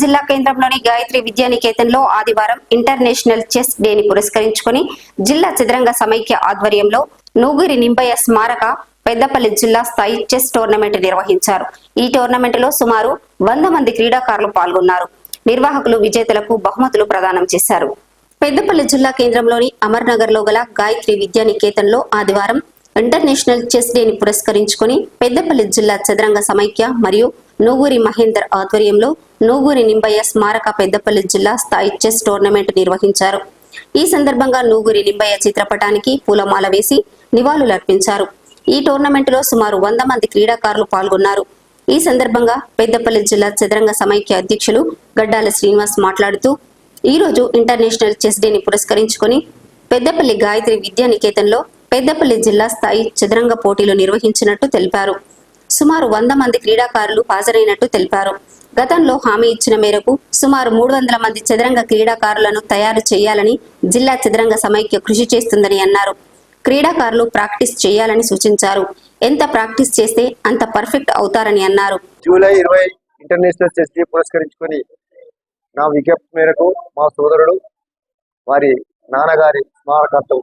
జిల్లా కేంద్రంలోని గాయత్రి విద్యానికేతన్లో ఆదివారం ఇంటర్నేషనల్ చెస్ డేని పురస్కరించుకొని జిల్లా చదరంగ సమైక్య ఆధ్వర్యంలో నూగురి నింబయ్య స్మారక పెద్దపల్లి జిల్లా స్థాయి చెస్ టోర్నమెంట్ నిర్వహించారు. ఈ టోర్నమెంట్లో సుమారు వంద మంది క్రీడాకారులు పాల్గొన్నారు. నిర్వాహకులు విజేతలకు బహుమతులు ప్రదానం చేశారు. పెద్దపల్లి జిల్లా కేంద్రంలోని అమర్నగర్లో గల గాయత్రి విద్యానికేతన్లో ఆదివారం ఇంటర్నేషనల్ చెస్ డేని పురస్కరించుకొని పెద్దపల్లి జిల్లా చదరంగ సమైక్య మరియు నూగూరి మహేందర్ ఆధ్వర్యంలో నూగూరి నింబయ్య స్మారక పెద్దపల్లి జిల్లా స్థాయి చెస్ టోర్నమెంట్ నిర్వహించారు. ఈ సందర్భంగా నూగూరి నింబయ్య చిత్రపటానికి పూలమాల వేసి నివాళులర్పించారు. ఈ టోర్నమెంట్లో సుమారు వంద మంది క్రీడాకారులు పాల్గొన్నారు. ఈ సందర్భంగా పెద్దపల్లి జిల్లా చదరంగ సమైక్య అధ్యక్షులు గడ్డాల శ్రీనివాస్ మాట్లాడుతూ ఈ రోజు ఇంటర్నేషనల్ చెస్ డేని పురస్కరించుకుని పెద్దపల్లి గాయత్రి విద్యానికేతన్లో పెద్దపల్లి జిల్లా స్థాయి చదరంగ పోటీలు నిర్వహించినట్టు తెలిపారు. సుమారు వంద మంది క్రీడాకారులు హాజరైనట్టు తెలిపారు. గతంలో హామీ ఇచ్చిన మేరకు సుమారు మూడు వందల మంది చదరంగ క్రీడాకారులను తయారు చేయాలని జిల్లా చదరంగ సమైక్య కృషి చేస్తుందని అన్నారు. క్రీడాకారులు ప్రాక్టీస్ చేయాలని సూచించారు. ఎంత ప్రాక్టీస్ చేస్తే అంత పర్ఫెక్ట్ అవుతారని అన్నారు. జూలై ఇరవై ఇంటర్నేషనల్ చెస్ డే పురస్కరించుకొని నా విజ్ఞప్తి మేరకు మా సోదరుడు వారి నాన్నగారి స్మారకార్థం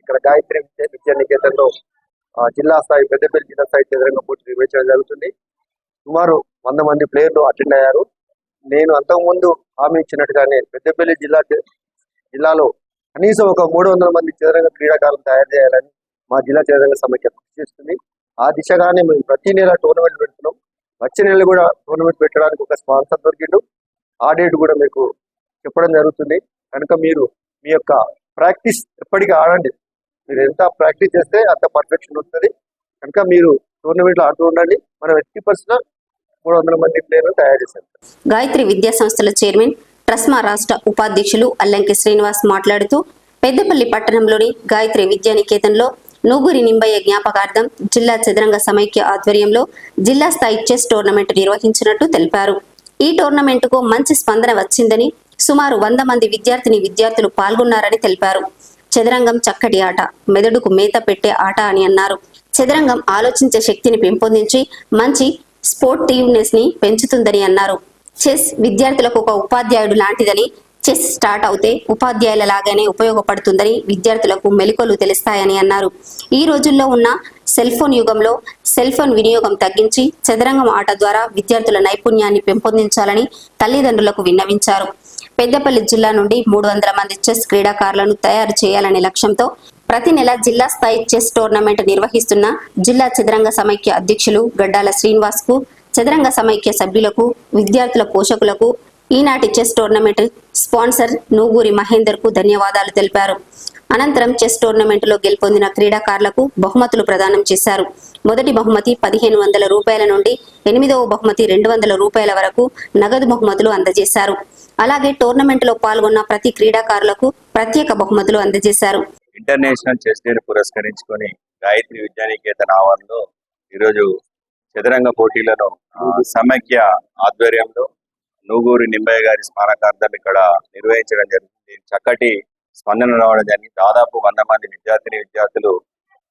ఇక్కడ గాయత్రి విద్య విద్యా నికేతన్లో ఆ, జిల్లా స్థాయి పెద్దపల్లి జిల్లా స్థాయి చదరంగ పోటీ నిర్వహించడం జరుగుతుంది. సుమారు వంద మంది ప్లేయర్లు అటెండ్ అయ్యారు. నేను అంతకుముందు హామీ ఇచ్చినట్టుగానే పెద్దపల్లి జిల్లా జిల్లాలో కనీసం ఒక మూడు వందల మంది చదరంగ క్రీడాకారులు తయారు చేయాలని మా జిల్లా చదరంగ సమైక్య కృషి చేస్తుంది. ఆ దిశగానే మేము ప్రతి నెల టోర్నమెంట్ పెడుతున్నాం. వచ్చే నెల కూడా టోర్నమెంట్ పెట్టడానికి ఒక స్పాన్సర్ దొరికిండు. ఆ డేట్ కూడా మీకు చెప్పడం జరుగుతుంది. కనుక మీరు మీ యొక్క ప్రాక్టీస్ ఎప్పటికీ ఆడండి. మీరు ఎంత ప్రాక్టీస్ చేస్తే అంత పర్ఫెక్షన్ ఉంటుంది. కనుక మీరు టోర్నమెంట్లో ఆడుతూ ఉండండి. మనం ఎట్టి పర్సనల్ మూడు వందల మంది ప్లేయర్లు తయారు చేశారు. గాయత్రి విద్యా సంస్థల చైర్మన్ ట్రస్మా రాష్ట్ర ఉపాధ్యక్షులు అల్లంకి శ్రీనివాస్ మాట్లాడుతూ పెద్దపల్లి పట్టణంలోని గాయత్రి విద్యానికేతన్లో నూగురి నింబయ్య జ్ఞాపకార్థం జిల్లా చదరంగ సమైక్య ఆధ్వర్యంలో జిల్లా స్థాయి చెస్ టోర్నమెంట్ నిర్వహించినట్టు తెలిపారు. ఈ టోర్నమెంట్కు మంచి స్పందన వచ్చిందని సుమారు వంద మంది విద్యార్థిని విద్యార్థులు పాల్గొన్నారని తెలిపారు. చదరంగం చక్కటి ఆట మెదడుకు మేత పెట్టే ఆట అని అన్నారు. చదరంగం ఆలోచించే శక్తిని పెంపొందించి మంచి స్పోర్టివ్నెస్ని పెంచుతుందని అన్నారు. చెస్ విద్యార్థులకు ఒక ఉపాధ్యాయుడు లాంటిదని చెస్ స్టార్ట్ అవుతే ఉపాధ్యాయుల లాగానే ఉపయోగపడుతుందని విద్యార్థులకు మెలకువలు తెలుస్తాయని అన్నారు. ఈ రోజుల్లో ఉన్న సెల్ ఫోన్ యుగంలో సెల్ ఫోన్ వినియోగం తగ్గించి చదరంగం ఆట ద్వారా విద్యార్థుల నైపుణ్యాన్ని పెంపొందించాలని తల్లిదండ్రులకు విన్నవించారు. పెద్దపల్లి జిల్లా నుండి మూడు వందల మంది చెస్ క్రీడాకారులను తయారు చేయాలనే లక్ష్యంతో ప్రతి నెల జిల్లా స్థాయి చెస్ టోర్నమెంట్ నిర్వహిస్తున్న జిల్లా చదరంగ సమైక్య అధ్యక్షులు గడ్డాల శ్రీనివాస్కు చదరంగ సమైక్య సభ్యులకు విద్యార్థుల పోషకులకు ఈనాటి చెస్ టోర్నమెంట్ స్పాన్సర్ నూగూరి మహేందర్కు ధన్యవాదాలు తెలిపారు. అనంతరం చెస్ టోర్నమెంట్లో గెలుపొందిన క్రీడాకారులకు బహుమతులు ప్రదానం చేశారు. మొదటి బహుమతి పదిహేను వందల రూపాయల నుండి ఎనిమిదవ బహుమతి రెండు వందల రూపాయల వరకు నగదు బహుమతులు అందజేశారు. అలాగే టోర్నమెంట్లో పాల్గొన్న ప్రతి క్రీడాకారులకు ప్రత్యేక బహుమతులు అందజేశారు. ఇంటర్నేషనల్ చెస్ డేని పురస్కరించుకొని గాయత్రి విద్యానికేతన ఆవరణలో ఈరోజు చదరంగ పోటీలను సమైక్య ఆధ్వర్యంలో నూగూరి నింబయ్య గారి స్మారకార్థం ఇక్కడ నిర్వహించడం జరిగింది. చక్కటి స్పందన రావడం జరిగింది. దాదాపు వంద మంది విద్యార్థిని విద్యార్థులు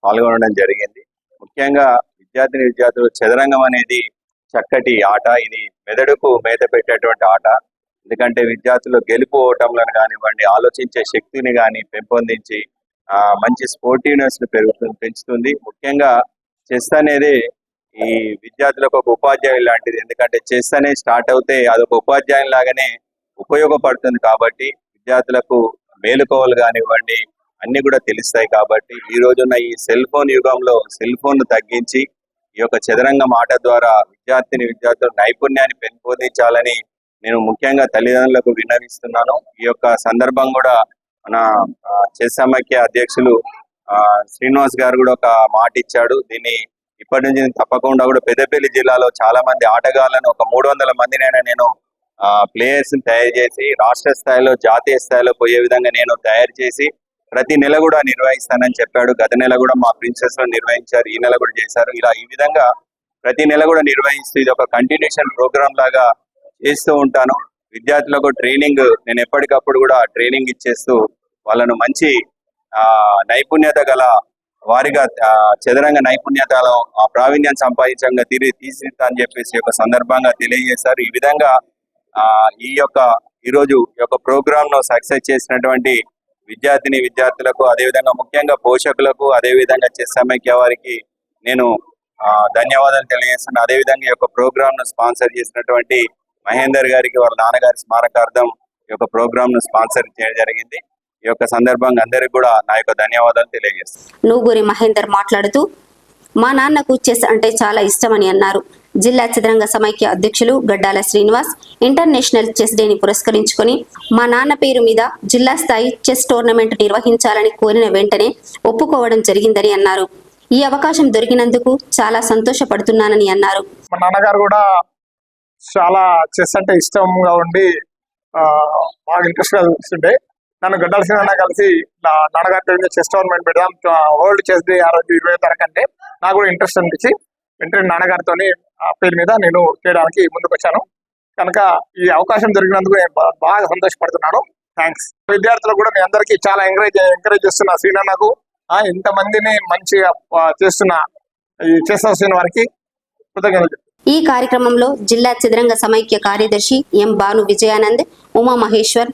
పాల్గొనడం జరిగింది. ముఖ్యంగా విద్యార్థిని విద్యార్థులు చదరంగం అనేది చక్కటి ఆట. ఇది మెదడుకు మేత పెట్టేటువంటి ఆట. ఎందుకంటే విద్యార్థులు గెలుపు ఓటంలను కానివ్వండి ఆలోచించే శక్తిని కానీ పెంపొందించి మంచి స్పోర్టివ్నెస్ పెరుగుతుంది పెంచుతుంది. ముఖ్యంగా చెస్ అనేది ఈ విద్యార్థులకు ఒక ఉపాధ్యాయులు లాంటిది. ఎందుకంటే చెస్ అనేది స్టార్ట్ అవుతే అదొక ఉపాధ్యాయుని లాగానే ఉపయోగపడుతుంది కాబట్టి విద్యార్థులకు మేలుకోవాలి కానివ్వండి అన్ని కూడా తెలుస్తాయి కాబట్టి ఈ రోజున ఈ సెల్ ఫోన్ యుగంలో సెల్ ఫోన్ తగ్గించి ఈ యొక్క చదరంగం ఆట ద్వారా విద్యార్థిని విద్యార్థుల నైపుణ్యాన్ని పెంపొందించాలని నేను ముఖ్యంగా తల్లిదండ్రులకు విన్నవిస్తున్నాను. ఈ యొక్క సందర్భం కూడా మన ఆ, అధ్యక్షులు ఆ, శ్రీనివాస్ గారు కూడా ఒక మాట ఇచ్చాడు. దీన్ని ఇప్పటి నుంచి తప్పకుండా కూడా పెద్దపల్లి జిల్లాలో చాలా మంది ఆటగాళ్ళను ఒక మూడు వందల మందినైనా నేను ప్లేయర్స్ని తయారు చేసి రాష్ట్ర స్థాయిలో జాతీయ స్థాయిలో పోయే విధంగా నేను తయారు చేసి ప్రతి నెల కూడా నిర్వహిస్తానని చెప్పాడు. గత నెల కూడా మా ప్రిన్సెస్లో నిర్వహించారు. ఈ నెల కూడా చేశారు. ఇలా ఈ విధంగా ప్రతి నెల కూడా నిర్వహిస్తూ ఇది ఒక కంటిన్యూషన్ ప్రోగ్రామ్ లాగా చేస్తూ ఉంటాను. విద్యార్థులకు ట్రైనింగ్ నేను ఎప్పటికప్పుడు కూడా ట్రైనింగ్ ఇచ్చేస్తూ వాళ్ళను మంచి నైపుణ్యత గల వారిగా చదరంగ నైపుణ్యతలో ఆ ప్రావీణ్యం సంపాదించంగా తిరిగి తీసిద్దా అని చెప్పేసి ఒక సందర్భంగా తెలియజేశారు. ఈ విధంగా ఈ యొక్క ఈరోజు ఈ యొక్క ప్రోగ్రామ్ను సక్సెస్ చేసినటువంటి విద్యార్థిని విద్యార్థులకు అదేవిధంగా ముఖ్యంగా పోషకులకు అదేవిధంగా చెస్ సమైక్య వారికి నేను ధన్యవాదాలు తెలియజేస్తున్నాను అదేవిధంగా ఈ యొక్క ప్రోగ్రామ్ను స్పాన్సర్ చేసినటువంటి మహేందర్ గారికి వాళ్ళ నాన్నగారి స్మారకార్థం ఈ యొక్క ప్రోగ్రామ్ను స్పాన్సర్ చేయడం జరిగింది. ఈ యొక్క సందర్భంగా అందరికి కూడా నా యొక్క ధన్యవాదాలు తెలియజేస్తున్నాను. నూగూరి మహేందర్ మాట్లాడుతూ మా నాన్నకు చెస్ అంటే చాలా ఇష్టమని అన్నారు. జిల్లా చదరంగ సమైక్య అధ్యక్షులు గడ్డాల శ్రీనివాస్ ఇంటర్నేషనల్ చెస్ డేని పురస్కరించుకొని మా నాన్న పేరు మీద జిల్లా స్థాయి చెస్ టోర్నమెంట్ నిర్వహించాలని కోరిన వెంటనే ఒప్పుకోవడం జరిగిందని అన్నారు. ఈ అవకాశం దొరికినందుకు చాలా సంతోషపడుతున్నానని అన్నారు. మా నాన్నగారు కూడా చాలా చెస్ అంటే ఇష్టంగా ఉండి ఆ, బాగా ఇంట్రెస్ట్గా చూస్తుండే. నన్ను గడ్డల సినిమా కలిసి నా చెస్ టోర్నమెంట్ పెడదాం వరల్డ్ చెస్ డే ఆ రోజు ఇరవై తారీఖు అంటే నాకు కూడా ఇంట్రెస్ట్ అనిపించి వెంటనే నాన్నగారితో ఆ పేరు మీద నేను చేయడానికి ముందుకు వచ్చాను కనుక ఈ అవకాశం దొరికినందుకు నేను బాగా సంతోషపడుతున్నాను. థ్యాంక్స్ విద్యార్థులకు కూడా నేను అందరికీ చాలా ఎంకరేజ్ ఎంకరేజ్ చేస్తున్నా శ్రీనన్నకు ఆ, ఇంతమందిని మంచిగా చేస్తున్న ఈ చెస్ వారికి కృతజ్ఞతలు ఈ కార్యక్రమంలో జిల్లా చదరంగ సమైక్య కార్యదర్శి ఎం భాను విజయానంద్ ఉమా మహేశ్వర్